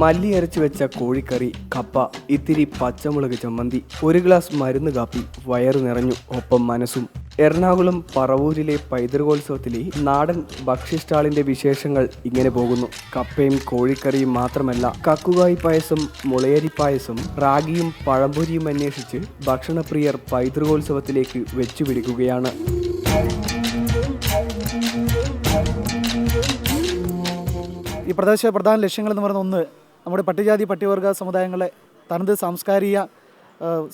മല്ലി അരച്ചു വെച്ച കോഴിക്കറി കപ്പ ഇത്തിരി പച്ചമുളക് ചമ്മന്തി ഒരു ഗ്ലാസ് മരുന്ന് കാപ്പി വയറു നിറഞ്ഞു ഒപ്പം മനസ്സും. എറണാകുളം പറവൂരിലെ പൈതൃകോത്സവത്തിലെ നാടൻ ഭക്ഷ്യസ്റ്റാളിന്റെ വിശേഷങ്ങൾ ഇങ്ങനെ പോകുന്നു. കപ്പയും കോഴിക്കറിയും മാത്രമല്ല കക്കുകായ് പായസം മുളയരി പായസം റാഗിയും പഴംപൊരിയും അന്വേഷിച്ച് ഭക്ഷണപ്രിയർ പൈതൃകോത്സവത്തിലേക്ക് വെച്ചുപിടിക്കുകയാണ്. ഈ പ്രദേശ പ്രധാന ലക്ഷ്യങ്ങൾ എന്ന് പറയുന്ന ഒന്ന് നമ്മുടെ പട്ടികജാതി പട്ടികവർഗ സമുദായങ്ങളെ തനത് സാംസ്കാരിക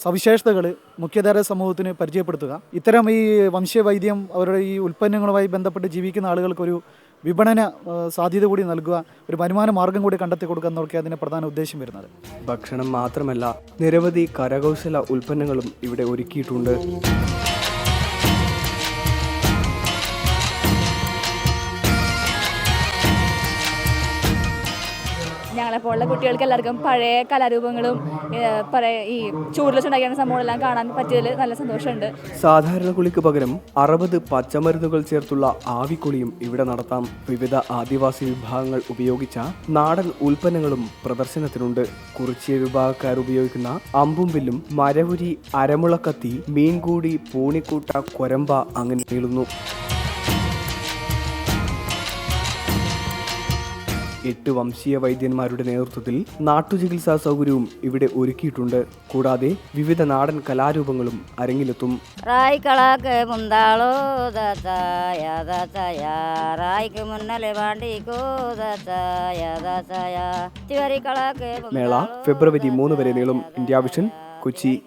സവിശേഷതകൾ മുഖ്യധാര സമൂഹത്തിന് പരിചയപ്പെടുത്തുക. ഇത്തരം ഈ വംശവൈദ്യം അവരുടെ ഈ ഉൽപ്പന്നങ്ങളുമായി ബന്ധപ്പെട്ട് ജീവിക്കുന്ന ആളുകൾക്കൊരു വിപണന സാധ്യത കൂടി നൽകുക ഒരു വരുമാന മാർഗം കൂടി കണ്ടെത്തി കൊടുക്കുക എന്നൊക്കെ അതിന്റെ പ്രധാന ഉദ്ദേശം വരുന്നത്. ഭക്ഷണം മാത്രമല്ല നിരവധി കരകൗശല ഉൽപ്പന്നങ്ങളും ഇവിടെ ഒരുക്കിയിട്ടുണ്ട്. ഞങ്ങളെപ്പോലുള്ള കുട്ടികൾക്ക് എല്ലാവർക്കും പഴയ കലാരൂപങ്ങളും പഴയ ഈ ചൂടിലുണ്ടാക്കിയ സംഭവങ്ങളെല്ലാം കാണാൻ പറ്റിയതിൽ നല്ല സന്തോഷമുണ്ട്. സാധാരണ കുളിക്ക് പകരം അറുപത് പച്ചമരുന്നുകൾ ചേർത്തുള്ള ആവിക്കുളിയും ഇവിടെ നടത്താം. വിവിധ ആദിവാസി വിഭാഗങ്ങൾ ഉപയോഗിച്ച നാടൻ ഉൽപ്പന്നങ്ങളും പ്രദർശനത്തിനുണ്ട്. കുറിച്ചിയ വിഭാഗക്കാർ ഉപയോഗിക്കുന്ന അമ്പും വില്ലും മരവുരി അരമുളക്കത്തി മീൻകൂടി പൂണിക്കൂട്ട കൊരമ്പ അങ്ങനെ നീളുന്നു. എട്ട് വംശീയ വൈദ്യന്മാരുടെ നേതൃത്വത്തിൽ നാട്ടുചികിത്സാ സൗകര്യവും ഇവിടെ ഒരുക്കിയിട്ടുണ്ട്. കൂടാതെ വിവിധ നാടൻ കലാരൂപങ്ങളും അരങ്ങിലെത്തും. മേള ഫെബ്രുവരി മൂന്ന് വരെ നീളും. India vision Kochi.